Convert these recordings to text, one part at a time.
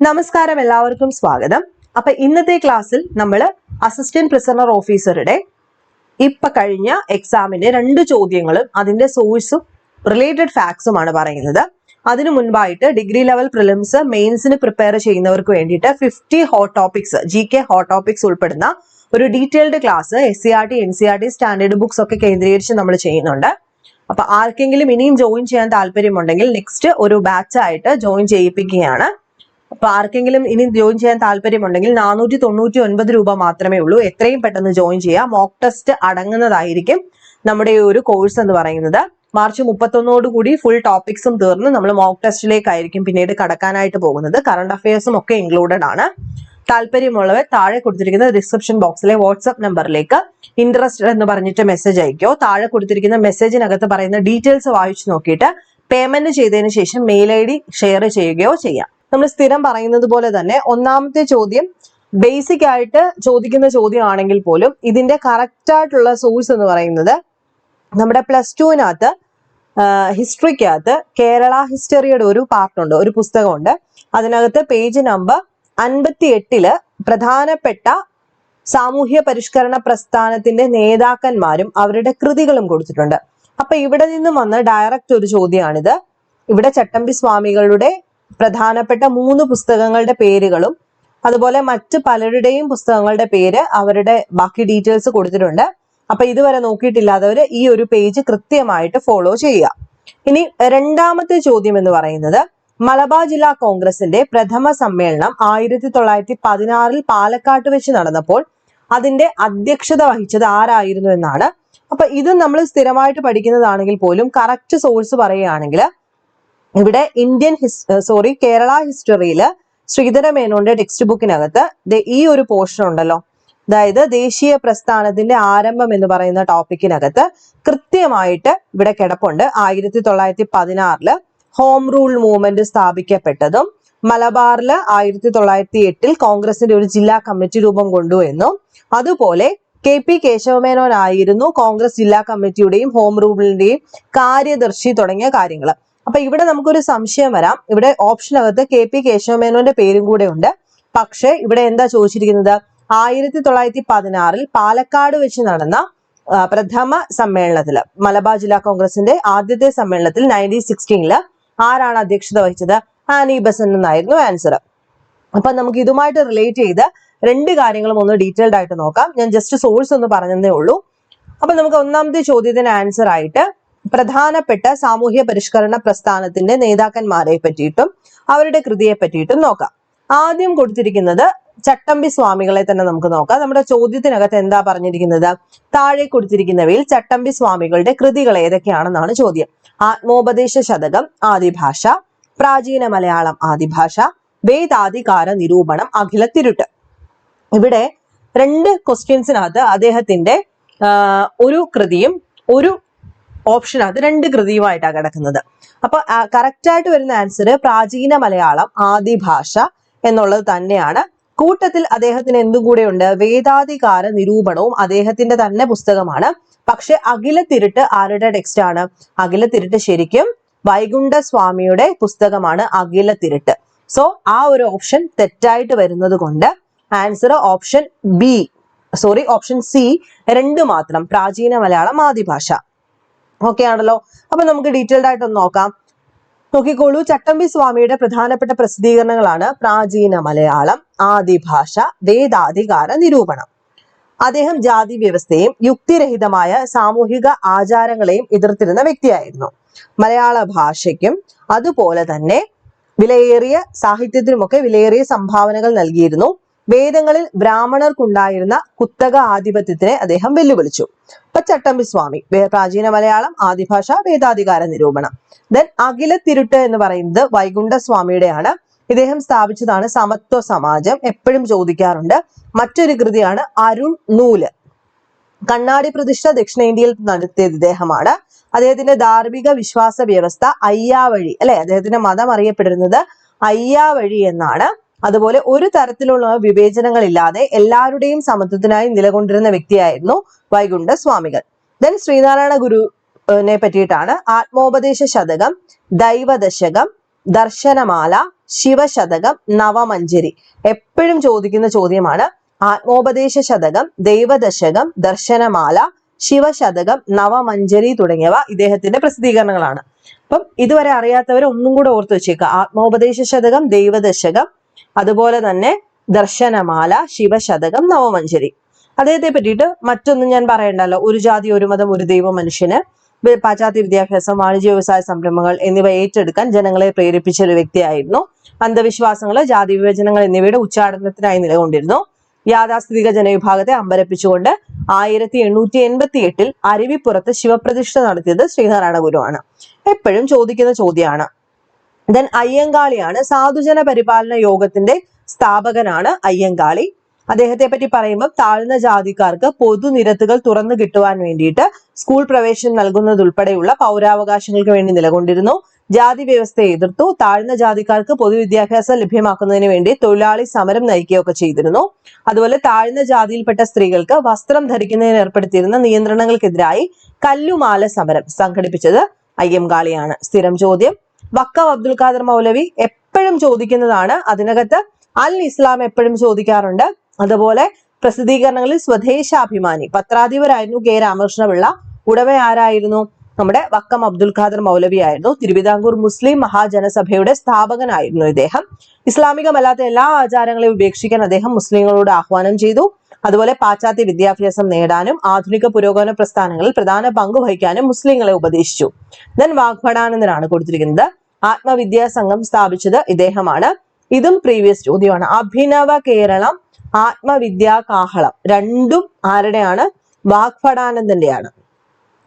നമസ്കാരം എല്ലാവർക്കും സ്വാഗതം. അപ്പൊ ഇന്നത്തെ ക്ലാസ്സിൽ നമ്മൾ അസിസ്റ്റന്റ് പ്രിസണർ ഓഫീസറുടെ ഇപ്പൊ കഴിഞ്ഞ എക്സാമിന്റെ രണ്ട് ചോദ്യങ്ങളും അതിന്റെ സോഴ്സും റിലേറ്റഡ് ഫാക്ട്സുമാണ് പറയുന്നത്. അതിനു മുൻപായിട്ട് ഡിഗ്രി ലെവൽ പ്രിലിംസ് മെയിൻസിന് പ്രിപ്പയർ ചെയ്യുന്നവർക്ക് വേണ്ടിയിട്ട് fifty hot topics G K hot topics ഉൾപ്പെടുന്ന ഒരു detailed class S C R T N C R T standard books ഒക്കെ കേന്ദ്രീകരിച്ച് നമ്മൾ ചെയ്യുന്നുണ്ട്. അപ്പൊ ആർക്കെങ്കിലും ഇനിയും ജോയിൻ ചെയ്യാൻ താല്പര്യമുണ്ടെങ്കിൽ നെക്സ്റ്റ് ഒരു ബാച്ച് ആയിട്ട് ജോയിൻ ചെയ്യിപ്പിക്കുകയാണ്. അപ്പൊ ആർക്കെങ്കിലും ഇനി ജോയിൻ ചെയ്യാൻ താല്പര്യമുണ്ടെങ്കിൽ നാനൂറ്റി തൊണ്ണൂറ്റി ഒൻപത് രൂപ മാത്രമേ ഉള്ളൂ. എത്രയും പെട്ടെന്ന് ജോയിൻ ചെയ്യാം. മോക്ക് ടെസ്റ്റ് അടങ്ങുന്നതായിരിക്കും നമ്മുടെ ഈ ഒരു കോഴ്സ് എന്ന് പറയുന്നത്. മാർച്ച് മുപ്പത്തൊന്നോട് കൂടി ഫുൾ ടോപ്പിക്സും തീർന്ന് നമ്മൾ മോക്ക് ടെസ്റ്റിലേക്കായിരിക്കും പിന്നീട് കടക്കാനായിട്ട് പോകുന്നത്. കറണ്ട് അഫയേഴ്സും ഒക്കെ ഇൻക്ലൂഡഡ് ആണ്. താല്പര്യമുള്ളവർ താഴെ കൊടുത്തിരിക്കുന്ന ഡിസ്ക്രിപ്ഷൻ ബോക്സിലെ വാട്സ്ആപ്പ് നമ്പറിലേക്ക് ഇൻട്രസ്റ്റഡ് എന്ന് പറഞ്ഞിട്ട് മെസ്സേജ് അയക്കോ താഴെ കൊടുത്തിരിക്കുന്ന മെസ്സേജിനകത്ത് പറയുന്ന ഡീറ്റെയിൽസ് വായിച്ചു നോക്കിയിട്ട് പേയ്മെന്റ് ചെയ്തതിന് ശേഷം മെയിൽ ഐ ഡി ഷെയർ ചെയ്യുകയോ ചെയ്യാം. നമ്മൾ സ്ഥിരം പറയുന്നത് പോലെ തന്നെ ഒന്നാമത്തെ ചോദ്യം ബേസിക് ആയിട്ട് ചോദിക്കുന്ന ചോദ്യമാണെങ്കിൽ പോലും ഇതിന്റെ കറക്റ്റ് ആയിട്ടുള്ള സോഴ്സ് എന്ന് പറയുന്നത് നമ്മുടെ പ്ലസ് ടുവിനകത്ത് ഹിസ്റ്ററിക്കകത്ത് കേരള ഹിസ്റ്ററിയുടെ ഒരു പാർട്ടുണ്ട് ഒരു പുസ്തകമുണ്ട്. അതിനകത്ത് പേജ് നമ്പർ അൻപത്തി എട്ടിൽ പ്രധാനപ്പെട്ട സാമൂഹ്യ പരിഷ്കരണ പ്രസ്ഥാനത്തിന്റെ നേതാക്കന്മാരും അവരുടെ കൃതികളും കൊടുത്തിട്ടുണ്ട്. അപ്പൊ ഇവിടെ നിന്നും വന്ന ഡയറക്റ്റ് ഒരു ചോദ്യമാണിത്. ഇവിടെ ചട്ടമ്പി സ്വാമികളുടെ പ്രധാനപ്പെട്ട മൂന്ന് പുസ്തകങ്ങളുടെ പേരുകളും അതുപോലെ മറ്റ് പലരുടെയും പുസ്തകങ്ങളുടെ പേര് അവരുടെ ബാക്കി ഡീറ്റെയിൽസ് കൊടുത്തിട്ടുണ്ട്. അപ്പൊ ഇതുവരെ നോക്കിയിട്ടില്ലാത്തവർ ഈ ഒരു പേജ് കൃത്യമായിട്ട് ഫോളോ ചെയ്യുക. ഇനി രണ്ടാമത്തെ ചോദ്യം എന്ന് പറയുന്നത് മലബാർ ജില്ലാ കോൺഗ്രസിന്റെ പ്രഥമ സമ്മേളനം ആയിരത്തി തൊള്ളായിരത്തി പതിനാറിൽ പാലക്കാട്ട് വെച്ച് നടന്നപ്പോൾ അതിന്റെ അധ്യക്ഷത വഹിച്ചത് ആരായിരുന്നു എന്നാണ്. അപ്പൊ ഇത് നമ്മൾ സ്ഥിരമായിട്ട് പഠിക്കുന്നതാണെങ്കിൽ പോലും കറക്റ്റ് സോഴ്സ് പറയുകയാണെങ്കിൽ ഇവിടെ ഇന്ത്യൻ സോറി കേരള ഹിസ്റ്ററിയിൽ ശ്രീധര മേനോന്റെ ടെക്സ്റ്റ് ബുക്കിനകത്ത് ഈ ഒരു പോർഷൻ ഉണ്ടല്ലോ. അതായത് ദേശീയ പ്രസ്ഥാനത്തിന്റെ ആരംഭം എന്ന് പറയുന്ന ടോപ്പിക്കിനകത്ത് കൃത്യമായിട്ട് ഇവിടെ കിടപ്പുണ്ട്. ആയിരത്തി തൊള്ളായിരത്തി പതിനാറിൽ ഹോം റൂൾ മൂവ്മെന്റ് സ്ഥാപിക്കപ്പെട്ടതും മലബാറിൽ ആയിരത്തി തൊള്ളായിരത്തി എട്ടിൽ കോൺഗ്രസിന്റെ ഒരു ജില്ലാ കമ്മിറ്റി രൂപം കൊണ്ടു എന്നും അതുപോലെ കെ പി കേശവമേനോൻ ആയിരുന്നു കോൺഗ്രസ് ജില്ലാ കമ്മിറ്റിയുടെയും ഹോം റൂളിന്റെയും കാര്യദർശി തുടങ്ങിയ കാര്യങ്ങൾ അപ്പൊ ഇവിടെ നമുക്കൊരു സംശയം വരാം. ഇവിടെ ഓപ്ഷനകത്ത് കെ പി കേശവമേനോന്റെ പേരും കൂടെ ഉണ്ട്. പക്ഷെ ഇവിടെ എന്താ ചോദിച്ചിരിക്കുന്നത്? ആയിരത്തി തൊള്ളായിരത്തി പതിനാറിൽ പാലക്കാട് വെച്ച് നടന്ന പ്രഥമ സമ്മേളനത്തിൽ മലബാർ ജില്ലാ കോൺഗ്രസിന്റെ ആദ്യത്തെ സമ്മേളനത്തിൽ നയന്റീൻ സിക്സ്റ്റീനിൽ ആരാണ് അധ്യക്ഷത വഹിച്ചത്? ആനി ബസൻ എന്നായിരുന്നു ആൻസർ അപ്പൊ നമുക്ക് ഇതുമായിട്ട് റിലേറ്റ് ചെയ്ത് രണ്ട് കാര്യങ്ങളും ഒന്ന് ഡീറ്റെയിൽഡ് ആയിട്ട് നോക്കാം. ഞാൻ ജസ്റ്റ് സോഴ്സ് ഒന്ന് പറഞ്ഞതേ ഉള്ളൂ. അപ്പൊ നമുക്ക് ഒന്നാമത്തെ ചോദ്യത്തിന് ആൻസർ ആയിട്ട് പ്രധാനപ്പെട്ട സാമൂഹ്യ പരിഷ്കരണ പ്രസ്ഥാനത്തിന്റെ നേതാക്കന്മാരെ പറ്റിയിട്ടും അവരുടെ കൃതിയെ പറ്റിയിട്ടും നോക്കാം. ആദ്യം കൊടുത്തിരിക്കുന്നത് ചട്ടമ്പി സ്വാമികളെ തന്നെ നമുക്ക് നോക്കാം. നമ്മുടെ ചോദ്യത്തിനകത്ത് എന്താ പറഞ്ഞിരിക്കുന്നത്? താഴെ കൊടുത്തിരിക്കുന്നവയിൽ ചട്ടമ്പി സ്വാമികളുടെ കൃതികൾ ഏതൊക്കെയാണെന്നാണ് ചോദ്യം. ആത്മോപദേശ ശതകം ആദിഭാഷ പ്രാചീന മലയാളം ആദിഭാഷ വേദാധികാര നിരൂപണം അഖില തിരുട്ട് ഇവിടെ രണ്ട് ക്വസ്റ്റ്യൻസിനകത്ത് അദ്ദേഹത്തിന്റെ ഒരു കൃതിയും ഒരു ഓപ്ഷനകത്ത് രണ്ട് കൃതിയുമായിട്ടാണ് കിടക്കുന്നത്. അപ്പൊ കറക്റ്റ് ആയിട്ട് വരുന്ന ആൻസർ പ്രാചീന മലയാളം ആദി ഭാഷ എന്നുള്ളത് തന്നെയാണ്. കൂട്ടത്തിൽ അദ്ദേഹത്തിന് എന്തും കൂടെ ഉണ്ട്? വേദാധികാര നിരൂപണവും അദ്ദേഹത്തിന്റെ തന്നെ പുസ്തകമാണ്. പക്ഷെ അഖില തിരുട്ട് ആരുടെ ടെക്സ്റ്റ് ആണ്? അഖില തിരുട്ട് ശരിക്കും വൈകുണ്ഠ സ്വാമിയുടെ പുസ്തകമാണ് അഖില തിരുട്ട്. സോ ആ ഒരു ഓപ്ഷൻ തെറ്റായിട്ട് വരുന്നത് കൊണ്ട് answer option B sorry option C രണ്ട് മാത്രം പ്രാചീന മലയാളം ആദിഭാഷ ഓക്കെ ആണല്ലോ. അപ്പൊ നമുക്ക് ഡീറ്റെയിൽഡ് ആയിട്ട് ഒന്ന് നോക്കാം. നോക്കിക്കോളൂ. ചട്ടമ്പി സ്വാമിയുടെ പ്രധാനപ്പെട്ട പ്രസിദ്ധീകരണങ്ങളാണ് പ്രാചീന മലയാളം ആദിഭാഷ വേദാധികാര നിരൂപണം. അദ്ദേഹം ജാതി വ്യവസ്ഥയും യുക്തിരഹിതമായ സാമൂഹിക ആചാരങ്ങളെയും എതിർത്തിരുന്ന വ്യക്തിയായിരുന്നു. മലയാള ഭാഷയ്ക്കും അതുപോലെ തന്നെ വിലയേറിയ സാഹിത്യത്തിനുമൊക്കെ വിലയേറിയ സംഭാവനകൾ നൽകിയിരുന്നു. വേദങ്ങളിൽ ബ്രാഹ്മണർക്കുണ്ടായിരുന്ന കുത്തക ആധിപത്യത്തിനെ അദ്ദേഹം വെല്ലുവിളിച്ചു. ഇപ്പൊ ചട്ടമ്പി സ്വാമി പ്രാചീന മലയാളം ആദിഭാഷ വേദാധികാര നിരൂപണം. ദെൻ അഖില തിരുട്ട് എന്ന് പറയുന്നത് വൈകുണ്ഠ സ്വാമിയുടെയാണ് ഇദ്ദേഹം സ്ഥാപിച്ചതാണ് സമത്വ സമാജം. എപ്പോഴും ചോദിക്കാറുണ്ട് മറ്റൊരു കൃതിയാണ് അരുൺ നൂൽ. കണ്ണാടി പ്രതിഷ്ഠ ദക്ഷിണേന്ത്യയിൽ നടത്തിയത് ഇദ്ദേഹമാണ്. അദ്ദേഹത്തിന്റെ ധാർമ്മിക വിശ്വാസ വ്യവസ്ഥ അയ്യാവഴി അല്ലെ? അദ്ദേഹത്തിന്റെ മതം അറിയപ്പെടുന്നത് അയ്യാവഴി എന്നാണ്. അതുപോലെ ഒരു തരത്തിലുള്ള വിവേചനങ്ങളില്ലാതെ എല്ലാവരുടെയും സമത്വത്തിനായി നിലകൊണ്ടിരുന്ന വ്യക്തിയായിരുന്നു വൈകുണ്ഠ സ്വാമികൾ. ദെൻ ശ്രീനാരായണ ഗുരുവിനെ പറ്റിയിട്ടാണ് ആത്മോപദേശ ശതകം ദൈവദശകം ദർശനമാല ശിവശതകം നവമഞ്ചരി എപ്പോഴും ചോദിക്കുന്ന ചോദ്യമാണ് ആത്മോപദേശ ശതകം ദൈവദശകം ദർശനമാല ശിവശതകം നവമഞ്ചരി തുടങ്ങിയവ ഇദ്ദേഹത്തിന്റെ പ്രസിദ്ധീകരണങ്ങളാണ്. അപ്പം ഇതുവരെ അറിയാത്തവർ ഒന്നും കൂടെ ഓർത്തു വെച്ചേക്കുക ആത്മോപദേശ ശതകം ദൈവദശകം അതുപോലെ തന്നെ ദർശനമാല ശിവശതകം നവമഞ്ചരി അദ്ദേഹത്തെ പറ്റിയിട്ട് മറ്റൊന്നും ഞാൻ പറയണ്ടല്ലോ. ഒരു ജാതി ഒരു മതം ഒരു ദൈവം മനുഷ്യന് പാശ്ചാത്യ വിദ്യാഭ്യാസം വാണിജ്യ വ്യവസായ സംരംഭങ്ങൾ എന്നിവ ഏറ്റെടുക്കാൻ ജനങ്ങളെ പ്രേരിപ്പിച്ച ഒരു വ്യക്തിയായിരുന്നു. അന്ധവിശ്വാസങ്ങൾ ജാതി വിവേചനങ്ങൾ എന്നിവയുടെ ഉച്ചാടനത്തിനായി നിലകൊണ്ടിരുന്നു. യാഥാസ്ഥിതിക ജനവിഭാഗത്തെ അമ്പരപ്പിച്ചുകൊണ്ട് ആയിരത്തി എണ്ണൂറ്റി എൺപത്തി എട്ടിൽ അരുവിപ്പുറത്ത് ശിവപ്രതിഷ്ഠ നടത്തിയത് ശ്രീനാരായണ ഗുരുവാണ്. എപ്പോഴും ചോദിക്കുന്ന ചോദ്യമാണ് ദെൻ അയ്യങ്കാളിയാണ്. സാധുജന പരിപാലന യോഗത്തിന്റെ സ്ഥാപകനാണ് അയ്യങ്കാളി. അദ്ദേഹത്തെ പറ്റി പറയുമ്പോൾ താഴ്ന്ന ജാതിക്കാർക്ക് പൊതുനിരത്തുകൾ തുറന്നു കിട്ടുവാൻ വേണ്ടിയിട്ട് സ്കൂൾ പ്രവേശനം നൽകുന്നതുൾപ്പെടെയുള്ള പൗരാവകാശങ്ങൾക്ക് വേണ്ടി നിലകൊണ്ടിരുന്നു. ജാതി വ്യവസ്ഥയെ എതിർത്തു. താഴ്ന്ന ജാതിക്കാർക്ക് പൊതുവിദ്യാഭ്യാസം ലഭ്യമാക്കുന്നതിന് വേണ്ടി തൊഴിലാളി സമരം നയിക്കുകയൊക്കെ ചെയ്തിരുന്നു. അതുപോലെ താഴ്ന്ന ജാതിയിൽപ്പെട്ട സ്ത്രീകൾക്ക് വസ്ത്രം ധരിക്കുന്നതിന് ഏർപ്പെടുത്തിയിരുന്ന നിയന്ത്രണങ്ങൾക്കെതിരായി കല്ലുമാല സമരം സംഘടിപ്പിച്ചത് അയ്യംകാളിയാണ് സ്ഥിരം ചോദ്യം വക്കം അബ്ദുൽ ഖാദർ മൗലവി എപ്പോഴും ചോദിക്കുന്നതാണ്. അതിനകത്ത് അൽ ഇസ്ലാം എപ്പോഴും ചോദിക്കാറുണ്ട്. അതുപോലെ പ്രസിദ്ധീകരണങ്ങളിൽ സ്വദേശാഭിമാനി പത്രാധിപരായിരുന്നു കെ രാമകൃഷ്ണപിള്ള. ഉടമ ആരായിരുന്നു? നമ്മുടെ വക്കം അബ്ദുൽ ഖാദർ മൗലവി ആയിരുന്നു. തിരുവിതാംകൂർ മുസ്ലിം മഹാജനസഭയുടെ സ്ഥാപകനായിരുന്നു ഇദ്ദേഹം. ഇസ്ലാമികമല്ലാത്ത എല്ലാ ആചാരങ്ങളെയും ഉപേക്ഷിക്കാൻ അദ്ദേഹം മുസ്ലിങ്ങളോട് ആഹ്വാനം ചെയ്തു. അതുപോലെ പാശ്ചാത്യ വിദ്യാഭ്യാസം നേടാനും ആധുനിക പുരോഗമന പ്രസ്ഥാനങ്ങളിൽ പ്രധാന പങ്ക് വഹിക്കാനും മുസ്ലിങ്ങളെ ഉപദേശിച്ചു. ദെൻ വാഗ്ഭടാനന്ദനാണ് കൊടുത്തിരിക്കുന്നത്. ആത്മവിദ്യാ സംഘം സ്ഥാപിച്ചത് ഇദ്ദേഹമാണ്. ഇതും പ്രീവിയസ് ചോദ്യമാണ്. അഭിനവ കേരളം ആത്മവിദ്യാ കാഹളം രണ്ടും ആരുടെയാണ്? വാഗ്ഭടാനന്ദന്റെയാണ്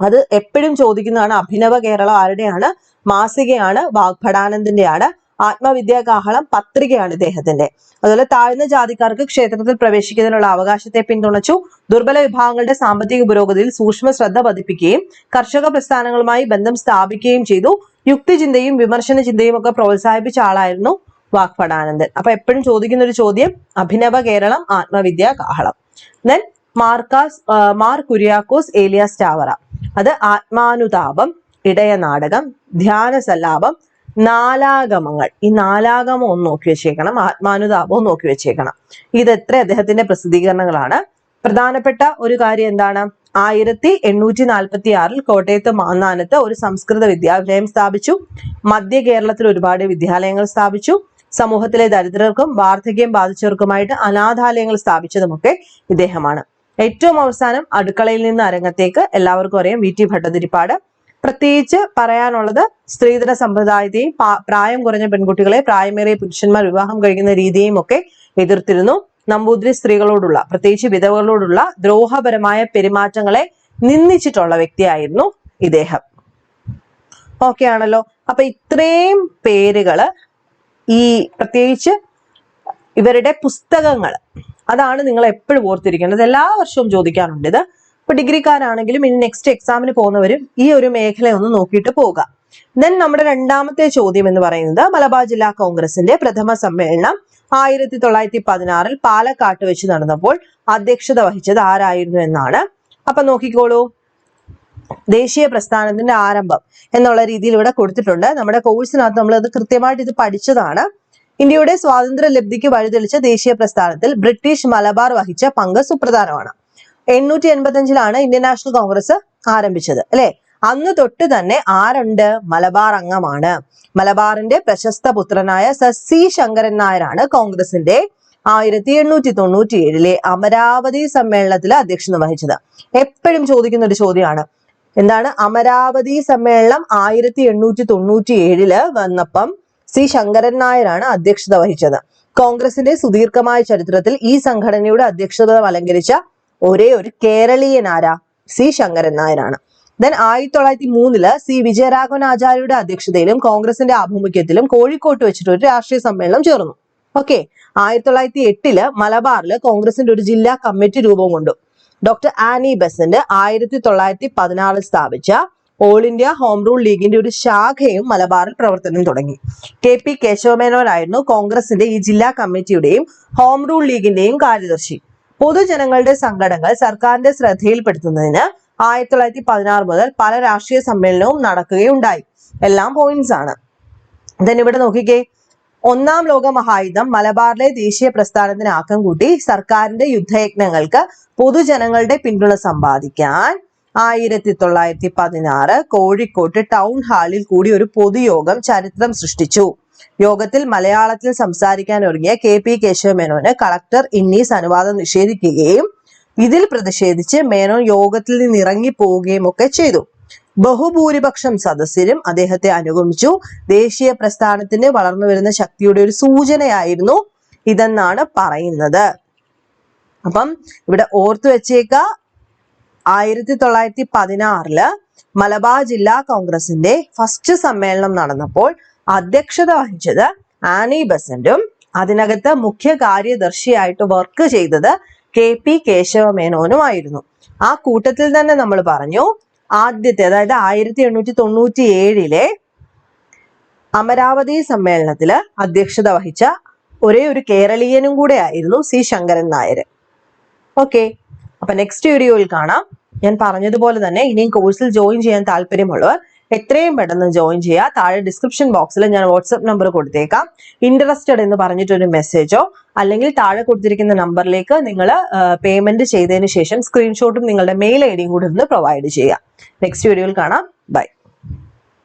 അത് എപ്പോഴും ചോദിക്കുന്നതാണ് അഭിനവ കേരളം ആരുടെയാണ്? മാസികയാണ് വാഗ്ഭടാനന്ദന്റെയാണ് ആത്മവിദ്യാ കാഹളം പത്രികയാണ് ഇദ്ദേഹത്തിന്റെ. അതുപോലെ താഴ്ന്ന ജാതിക്കാർക്ക് ക്ഷേത്രത്തിൽ പ്രവേശിക്കുന്നതിനുള്ള അവകാശത്തെ പിന്തുണച്ചു. ദുർബല വിഭാഗങ്ങളുടെ സാമ്പത്തിക പുരോഗതിയിൽ സൂക്ഷ്മ ശ്രദ്ധ പതിപ്പിക്കുകയും കർഷക പ്രസ്ഥാനങ്ങളുമായി ബന്ധം സ്ഥാപിക്കുകയും ചെയ്തു. യുക്തിചിന്തയും വിമർശന ചിന്തയും ഒക്കെ പ്രോത്സാഹിപ്പിച്ച ആളായിരുന്നു വാക്പടാനന്ദൻ അപ്പൊ എപ്പോഴും ചോദിക്കുന്ന ഒരു ചോദ്യം അഭിനവ കേരളം ആത്മവിദ്യാ കാഹളം ദെൻ മാർക്കാസ് മാർ കുര്യാക്കോസ് ഏലിയാസ് ടാവറ അത് ആത്മാനുതാപം ധ്യാന ധ്യാനസല്ലാപം നാലാഗമങ്ങൾ. ഈ നാലാഗമം ഒന്ന് നോക്കി വെച്ചേക്കണം. ആത്മാനുതാപവും നോക്കി വെച്ചേക്കണം. ഇത് എത്ര അദ്ദേഹത്തിന്റെ പ്രസിദ്ധീകരണങ്ങളാണ്. പ്രധാനപ്പെട്ട ഒരു കാര്യം എന്താണ്? ആയിരത്തി എണ്ണൂറ്റി നാൽപ്പത്തി ആറിൽ കോട്ടയത്ത് മാന്നാനത്ത് ഒരു സംസ്കൃത വിദ്യാലയം സ്ഥാപിച്ചു. മധ്യ കേരളത്തിൽ ഒരുപാട് വിദ്യാലയങ്ങൾ സ്ഥാപിച്ചു. സമൂഹത്തിലെ ദരിദ്രർക്കും വാർദ്ധക്യം ബാധിച്ചവർക്കുമായിട്ട് അനാഥാലയങ്ങൾ സ്ഥാപിച്ചതുമൊക്കെ ഇദ്ദേഹമാണ്. ഏറ്റവും അവസാനം അടുക്കളയിൽ നിന്ന് അരങ്ങത്തേക്ക് എല്ലാവർക്കും അറിയാം വി ടി ഭട്ടതിരിപ്പാട്. പ്രത്യേകിച്ച് പറയാനുള്ളത് സ്ത്രീധന സമ്പ്രദായത്തെയും പ്രായം കുറഞ്ഞ പെൺകുട്ടികളെ പ്രായമേറിയ പുരുഷന്മാർ വിവാഹം കഴിക്കുന്ന രീതിയും ഒക്കെ എതിർത്തിരുന്നു. നമ്പൂതിരി സ്ത്രീകളോടുള്ള പ്രത്യേകിച്ച് വിധവകളോടുള്ള ദ്രോഹപരമായ പെരുമാറ്റങ്ങളെ നിന്ദിച്ചിട്ടുള്ള വ്യക്തിയായിരുന്നു ഇദ്ദേഹം. ഓക്കെ ആണല്ലോ. അപ്പൊ ഇത്രയും പേരുകൾ ഈ പ്രത്യേകിച്ച് ഇവരുടെ പുസ്തകങ്ങൾ അതാണ് നിങ്ങൾ എപ്പോഴും ഓർത്തിരിക്കേണ്ടത്. എല്ലാ വർഷവും ചോദിക്കാറുണ്ട് ഇത്. ഡിഗ്രിക്കാരാണെങ്കിലും ഇനി നെക്സ്റ്റ് എക്സാമിന് പോകുന്നവരും ഈ ഒരു മേഖല ഒന്ന് നോക്കിയിട്ട് പോവുക. ദെൻ നമ്മുടെ രണ്ടാമത്തെ ചോദ്യം എന്ന് പറയുന്നത് മലബാർ ജില്ലാ കോൺഗ്രസിന്റെ പ്രഥമ സമ്മേളനം ആയിരത്തി തൊള്ളായിരത്തി പതിനാറിൽ പാലക്കാട്ട് വെച്ച് നടന്നപ്പോൾ അധ്യക്ഷത വഹിച്ചത് ആരായിരുന്നു എന്നാണ്. അപ്പൊ നോക്കിക്കോളൂ. ദേശീയ പ്രസ്ഥാനത്തിന്റെ ആരംഭം എന്നുള്ള രീതിയിൽ ഇവിടെ കൊടുത്തിട്ടുണ്ട്. നമ്മുടെ കോഴ്സിനകത്ത് നമ്മൾ അത് കൃത്യമായിട്ട് ഇത് പഠിച്ചതാണ്. ഇന്ത്യയുടെ സ്വാതന്ത്ര്യ ലബ്ധിക്ക് വഴിതെളിച്ച ദേശീയ പ്രസ്ഥാനത്തിൽ ബ്രിട്ടീഷ് മലബാർ വഹിച്ച പങ്ക് സുപ്രധാനമാണ്. എണ്ണൂറ്റി എൺപത്തഞ്ചിലാണ് ഇന്ത്യൻ നാഷണൽ കോൺഗ്രസ് ആരംഭിച്ചത് അല്ലെ? അന്ന് തൊട്ട് തന്നെ ആരുണ്ട്? മലബാർ അംഗമാണ്. മലബാറിന്റെ പ്രശസ്ത പുത്രനായ സർ സി ശങ്കരൻ നായരാണ് കോൺഗ്രസിന്റെ ആയിരത്തി എണ്ണൂറ്റി തൊണ്ണൂറ്റി ഏഴിലെ അമരാവതി സമ്മേളനത്തിൽ അധ്യക്ഷത വഹിച്ചത്. എപ്പോഴും ചോദിക്കുന്ന ഒരു ചോദ്യമാണ് എന്താണ് അമരാവതി സമ്മേളനം ആയിരത്തി എണ്ണൂറ്റി തൊണ്ണൂറ്റി ഏഴിൽ വന്നപ്പം സി ശങ്കരൻ നായരാണ് അധ്യക്ഷത വഹിച്ചത്? കോൺഗ്രസിന്റെ സുദീർഘമായ ചരിത്രത്തിൽ ഈ സംഘടനയുടെ അധ്യക്ഷത അലങ്കരിച്ച ഒരേ ഒരു കേരളീയൻ ആരാ സി ശങ്കരൻ നായരാണ്. ദെൻ ആയിരത്തി തൊള്ളായിരത്തി മൂന്നിൽ സി വിജയരാഘവൻ ആചാര്യയുടെ അധ്യക്ഷതയിലും കോൺഗ്രസിന്റെ ആഭിമുഖ്യത്തിലും കോഴിക്കോട്ട് വെച്ചിട്ട് ഒരു രാഷ്ട്രീയ സമ്മേളനം ചേർന്നു. ഓക്കെ ആയിരത്തി തൊള്ളായിരത്തി എട്ടിൽ മലബാറിൽ കോൺഗ്രസിന്റെ ഒരു ജില്ലാ കമ്മിറ്റി രൂപം കൊണ്ടു. ഡോക്ടർ ആനി ബെസന്റ് ആയിരത്തി തൊള്ളായിരത്തി പതിനാറിൽ സ്ഥാപിച്ച ഓൾ ഇന്ത്യ ഹോം റൂൾ ലീഗിന്റെ ഒരു ശാഖയും മലബാറിൽ പ്രവർത്തനം തുടങ്ങി. കെ പി കേശവമേനോനായിരുന്നു കോൺഗ്രസിന്റെ ഈ ജില്ലാ കമ്മിറ്റിയുടെയും ഹോം റൂൾ ലീഗിന്റെയും കാര്യദർശി. പൊതുജനങ്ങളുടെ സംഘടനകൾ സർക്കാരിന്റെ ശ്രദ്ധയിൽപ്പെടുത്തുന്നതിന് ആയിരത്തി തൊള്ളായിരത്തി പതിനാറ് മുതൽ പല രാഷ്ട്രീയ സമ്മേളനവും നടക്കുകയുണ്ടായി. എല്ലാം പോയിന്റ്സ് ആണ്. ദെൻ ഇവിടെ നോക്കിക്കേ. ഒന്നാം ലോക മഹായുദ്ധം മലബാറിലെ ദേശീയ പ്രസ്ഥാനത്തിന് ആക്കം കൂട്ടി സർക്കാരിന്റെ യുദ്ധയജ്ഞങ്ങൾക്ക് പൊതുജനങ്ങളുടെ പിന്തുണ സമ്പാദിക്കാൻ ആയിരത്തി തൊള്ളായിരത്തി പതിനാറ് കോഴിക്കോട്ട് ടൗൺ ഹാളിൽ കൂടി ഒരു പൊതുയോഗം ചരിത്രം സൃഷ്ടിച്ചു. യോഗത്തിൽ മലയാളത്തിൽ സംസാരിക്കാൻ ഒരുങ്ങിയ കെ പി കേശവമേനോന് കളക്ടർ ഇന്നീസ് അനുവാദം നിഷേധിക്കുകയും ഇതിൽ പ്രതിഷേധിച്ച് മേനോൻ യോഗത്തിൽ നിന്ന് ഇറങ്ങി പോവുകയും ഒക്കെ ചെയ്തു. ബഹുഭൂരിപക്ഷം സദസ്യരും അദ്ദേഹത്തെ അനുഗമിച്ചു. ദേശീയ പ്രസ്ഥാനത്തിന് വളർന്നു വരുന്ന ശക്തിയുടെ ഒരു സൂചനയായിരുന്നു ഇതെന്നാണ് പറയുന്നത്. അപ്പം ഇവിടെ ഓർത്തു വെച്ചേക്ക ആയിരത്തി തൊള്ളായിരത്തി പതിനാറിൽ മലബാർ ജില്ലാ കോൺഗ്രസിന്റെ ഫസ്റ്റ് സമ്മേളനം നടന്നപ്പോൾ അധ്യക്ഷത വഹിച്ചത് ആനി ബസന്റും അതിനകത്ത് മുഖ്യ കാര്യദർശിയായിട്ട് വർക്ക് ചെയ്തത് കെ പി കേശവമേനോനുമായിരുന്നു. ആ കൂട്ടത്തിൽ തന്നെ നമ്മൾ പറഞ്ഞു ആദ്യത്തെ അതായത് ആയിരത്തി എണ്ണൂറ്റി തൊണ്ണൂറ്റി ഏഴിലെ അമരാവതി സമ്മേളനത്തിൽ അധ്യക്ഷത വഹിച്ച ഒരേ ഒരു കേരളീയനും കൂടെ ആയിരുന്നു സി ശങ്കരൻ നായർ. ഓക്കെ അപ്പൊ നെക്സ്റ്റ് വീഡിയോയിൽ കാണാം. ഞാൻ പറഞ്ഞതുപോലെ തന്നെ ഇനിയും കോഴ്സിൽ ജോയിൻ ചെയ്യാൻ താല്പര്യമുള്ളവർ എത്രയും പെട്ടെന്ന് ജോയിൻ ചെയ്യുക. താഴെ ഡിസ്ക്രിപ്ഷൻ ബോക്സിൽ ഞാൻ വാട്സപ്പ് നമ്പർ കൊടുത്തേക്കാം. ഇൻട്രസ്റ്റഡ് എന്ന് പറഞ്ഞിട്ടൊരു മെസ്സേജോ അല്ലെങ്കിൽ താഴെ കൊടുത്തിരിക്കുന്ന നമ്പറിലേക്ക് നിങ്ങൾ പേയ്മെന്റ് ചെയ്തതിന് ശേഷം സ്ക്രീൻഷോട്ടും നിങ്ങളുടെ മെയിൽ ഐ ഡിയും കൂടി ഒന്ന് പ്രൊവൈഡ് ചെയ്യുക. നെക്സ്റ്റ് വീഡിയോയിൽ കാണാം. ബൈ